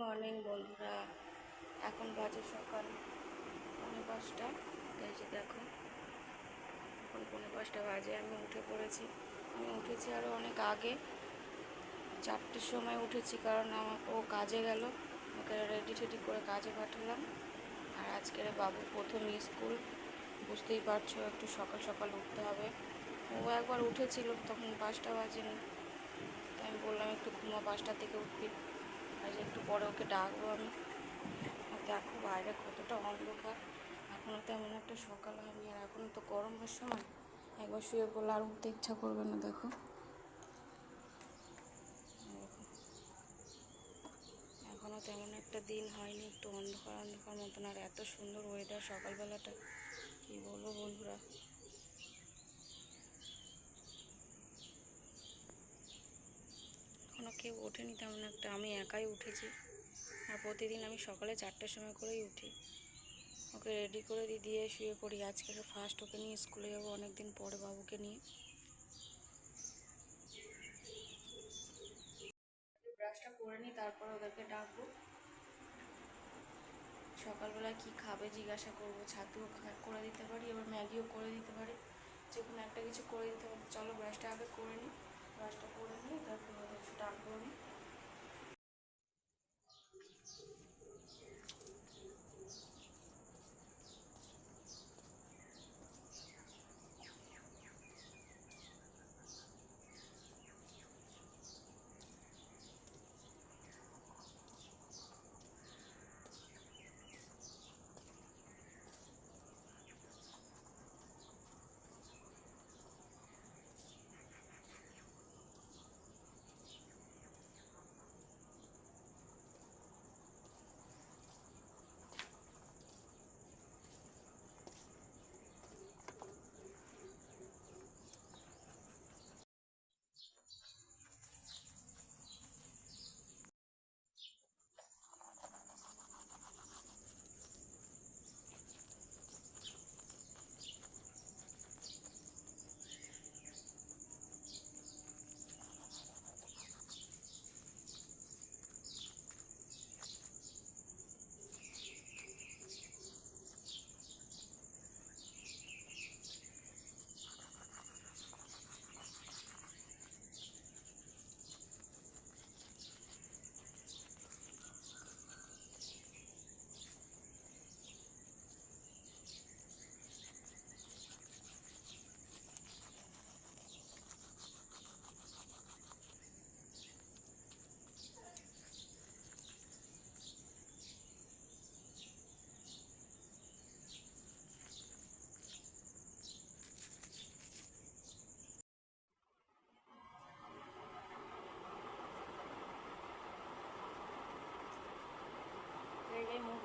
Morning বন্ধুরা। এখন বাজে সকাল পৌনে পাঁচটা। এই যে দেখো, এখন পৌনে পাঁচটা বাজে, আমি উঠে পড়েছি। আমি উঠেছি আরও অনেক আগে। চারটের সময় উঠেছি কারণ আমার ও কাজে গেল। ওকে রেডি টেডি করে কাজে পাঠালাম। আর আজকের বাবু প্রথম স্কুল। বুঝতেই পারছ, একটু সকাল সকাল উঠতে হবে। ও একবার উঠেছিল, তখন পাঁচটা বাজেনি। তাই আমি বললাম, একটু ঘুমা পাঁচটা থেকে উঠবি। যে একটু পরে ওকে ডাকবো আমি। দেখো বাইরে কতটা অন্ধকার। এখনও তেমন একটা সকাল হয়নি, আর এখন তো গরমের সময়। একবার শুয়ে পড়লে আর উঠতে ইচ্ছা করবে না, দেখো। এখনও তেমন একটা দিন হয়নি, একটু অন্ধকার অন্ধকার মতন। আর এত সুন্দর ওয়েদার সকালবেলাটা। কী বলব বন্ধুরা? কেউ ওঠেনি তেমন একটা। আমি একাই উঠেছি আর প্রতিদিন আমি সকালে চারটের সময় করেই উঠি। ওকে রেডি করে দিয়ে দিয়ে শুয়ে পড়ি। আজকে ফার্স্ট ওকে নিয়ে স্কুলে যাব অনেকদিন পরে বাবুকে নিয়ে। ব্রাশটা করে নিই তারপর ওদেরকে ডাকবো। সকালবেলা কি খাবে জিজ্ঞাসা করব। ছাতুও করে দিতে পারি এবার ম্যাগিও করে দিতে পারি। যে কোনো একটা কিছু করে দিতে পারি। চলো ব্রাশটা আগে করে নিই ব্রাশটা করে নিই তারপর আমি।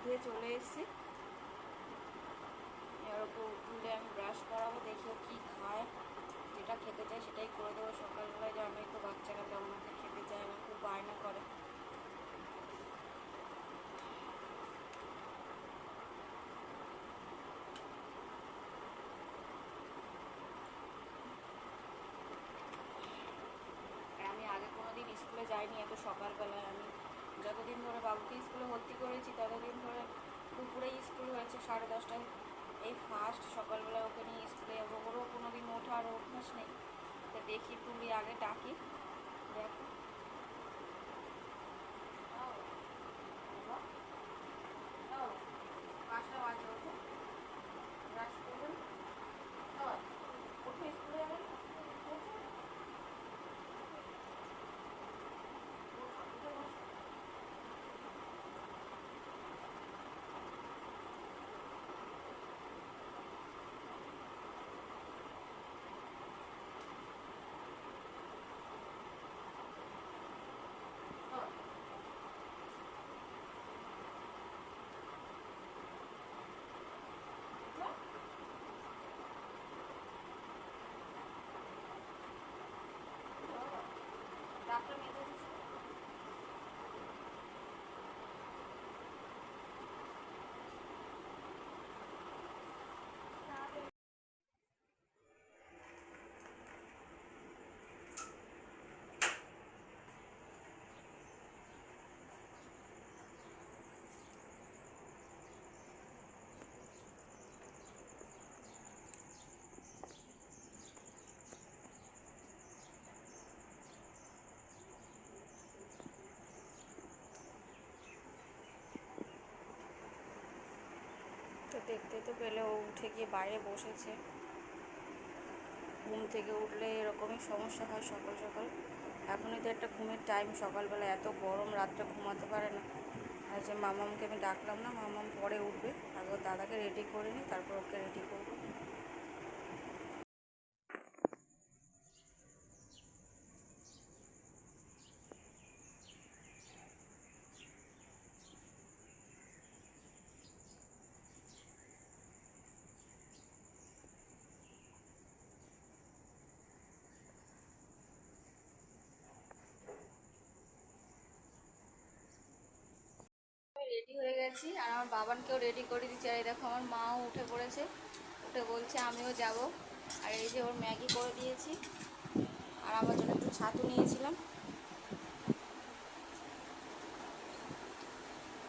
ধুয়ে চলে এসেছি। ওকে তুলে আমি ব্রাশ করাবো, দেখি কি খায়। যেটা খেতে চায় সেটাই করে দেবো। সকালবেলায় জানোই তো বাচ্চারা তেমন খেতে চায় না, খুব বায়না করে। আমি আগে কোনো দিন স্কুলে যাইনি এত সকালবেলায়। আমি যতদিন ধরে বাবুকে স্কুলে ভর্তি করেছি, ততদিন ধরে দুপুরেই স্কুল হয়েছে সাড়ে দশটায়। এই ফার্স্ট সকালবেলা ওকে নিয়ে স্কুলে যাব। ওরও কোনো দিন ওঠার অভ্যাস নেই। দেখি তুমি আগে ডাকি। দেখো। también দেখতে তো পেলে ও উঠে গিয়ে বাইরে বসেছে। ঘুম থেকে উঠলে এরকমই সমস্যা হয় সকাল সকাল। এখনই তো একটা ঘুমের টাইম সকালবেলা এত গরম, রাত্রে ঘুমাতে পারে না। আর যে মামামকে আমি ডাকলাম না, মামাম পরে উঠবে। আগে দাদাকে রেডি করে নিই তারপর ওকে রেডি করব। রেডি আর আমার বাবানকেও রেডি করে দিচ্ছি। আর এই দেখো আমার মাও উঠে পড়েছে। উঠে বলছে, আমিও যাব। আর এই যে ওর ম্যাগি করে দিয়েছি। আর আমার জন্য একটু ছাতু নিয়েছিলাম।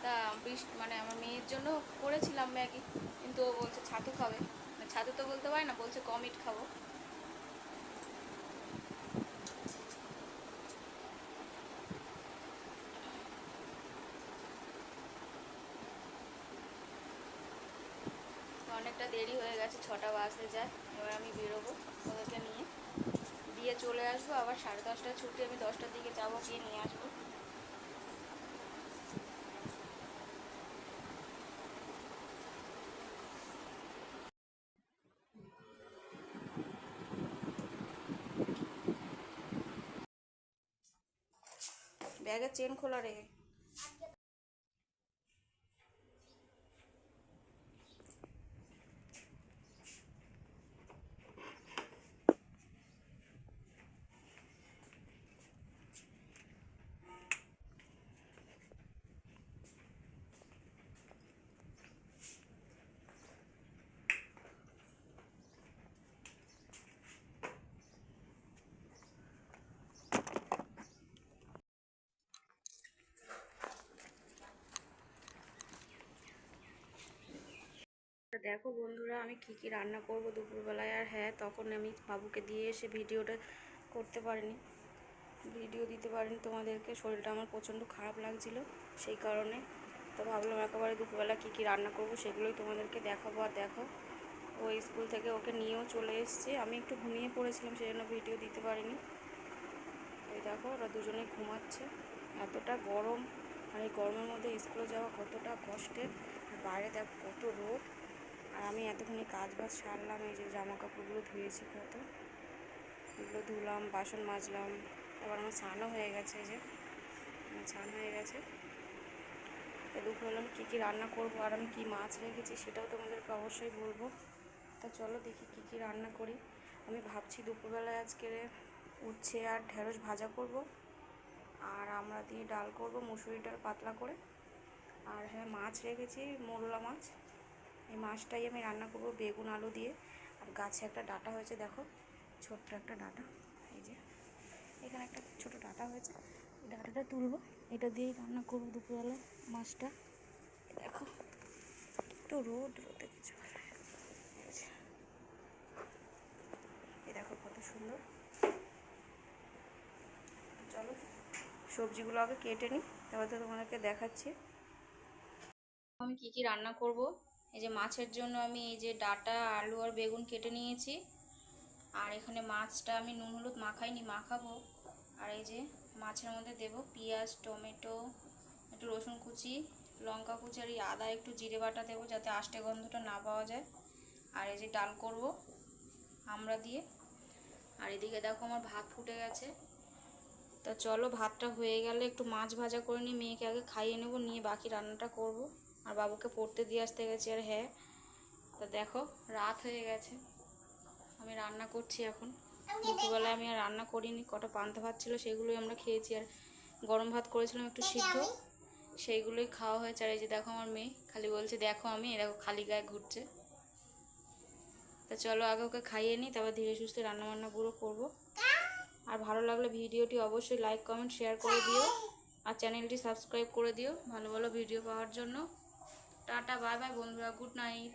তা বৃষ্টি মানে আমার মেয়ের জন্য করেছিলাম ম্যাগি, কিন্তু ও বলছে ছাতু খাবে। মানে ছাতু তো বলতে পারে না, বলছে কমিট খাব তো অনেকটা দেরি হয়ে গেছে, ছটা বাসে যায়। এবার আমি বেরোবো ওদেরকে নিয়ে। দিয়ে চলে আসব, আবার সাড়ে দশটায় ছুটি, আমি দশটার দিকে যাব, গিয়ে নিয়ে আসব। ব্যাগের চেন খোলা রে। দেখো বন্ধুরা, আমি কি কি রান্না করব দুপুরবেলায়? আর হ্যাঁ তখন আমি বাবুকে দিয়ে এসে ভিডিওটা করতে পারিনি। ভিডিও দিতে পারিনি, তোমাদেরকে। শরীরটা আমার প্রচণ্ড খারাপ লাগছিল, সেই কারণে। তো ভাবলাম একেবারে দুপুরবেলা কি কি রান্না করব সেগুলোই তোমাদেরকে দেখাবো আর দেখো। ও স্কুল থেকে ওকে নিয়েও চলে এসছে। আমি একটু ঘুমিয়ে পড়েছিলাম, সেই জন্য ভিডিও দিতে পারিনি। এই দেখো, ওরা দুজনেই ঘুমাচ্ছে। এতটা গরম, আর এই গরমের মধ্যে স্কুলে যাওয়া কতটা কষ্টের। বাইরে দেখো কত রোদ। আর আমি এতখানি কাজ বাজ সারলাম, এই যে জামা কাপড়গুলো ধুয়েছি কত। এগুলো ধুলাম, বাসন মাজলাম, তারপর আমার স্নানও হয়ে গেছে এই যে। আমার স্নান হয়ে গেছে। তো দুপুরে আমি কী কী রান্না করব আর আমি কী মাছ রেখেছি সেটাও তোমাদেরকে অবশ্যই বলব। তা চলো দেখি কী কী রান্না করি। আমি ভাবছি দুপুরবেলায় আজকে উচ্ছে আর ঢেঁড়স ভাজা করব। আর আমরা দিয়ে ডাল করব মুসুরি ডাল পাতলা করে। আর হ্যাঁ মাছ রেখেছি, মোরলা মাছ। এই মাছটাই আমি রান্না করব বেগুন, আলু দিয়ে। আর গাছে একটা ডাটা হয়েছে, দেখো, ছোট্ট একটা ডাটা, এই যে। এখানে একটা ছোট ডাটা হয়েছে, এই ডাটাটা তুলবো। এটা দিয়েই রান্না করব দুপুরবেলা মাছটা। দেখো, একটু রোদ, রোদে কিছু এই দেখো কত সুন্দর। চলো, সবজিগুলো আগে কেটে নিই, তারপর তো তোমাদেরকে দেখাচ্ছি। আমি কি কি রান্না করব? এই যে মাছের জন্য আমি এই যে ডাটা, আলু আর বেগুন কেটে নিয়েছি। আর এখানে মাছটা আমি নুন, হলুদ মাখাইনি, মাখাবো। আর এই যে মাছের মধ্যে দেব পেঁয়াজ, টমেটো, একটু রসুন কুচি, লঙ্কা কুচি আর এই আদা, একটু জিরে বাটা দেবো যাতে আষ্টে গন্ধটা না পাওয়া যায়। আর এই যে ডাল করব আমরা দিয়ে। আর এদিকে দেখো আমার ভাত ফুটে গেছে। তা চলো ভাতটা হয়ে গেলে একটু মাছ ভাজা করে নিয়ে মেয়েকে আগে খাইয়ে নেব, নিয়ে বাকি রান্নাটা করব। আর বাবুকে পড়তে দিয়ে আসতে গেছি আর হ্যাঁ তা দেখো রাত হয়ে গেছে। আমি রান্না করছি এখন। দুপুরবেলায় আমি আর রান্না করিনি, কটা পান্তা ভাত ছিল সেগুলোই আমরা খেয়েছি আর গরম ভাত করেছিলাম একটু সিদ্ধ, সেইগুলোই খাওয়া হয়েছে। আর এই যে দেখো আমার মেয়ে, খালি বলছে, দেখো আমি দেখো খালি গায়ে ঘুরছে। তা চলো আগে ওকে খাইয়ে নিই, তারপর ধীরে সুস্থে রান্না বান্না পুরো করব। আর ভালো লাগলে ভিডিওটি অবশ্যই লাইক কমেন্ট শেয়ার করে দিও। আর চ্যানেলটি সাবস্ক্রাইব করে দিও, ভালো ভালো ভিডিও পাওয়ার জন্য। টাটা বাই বাই বন্ধুরা গুড নাইট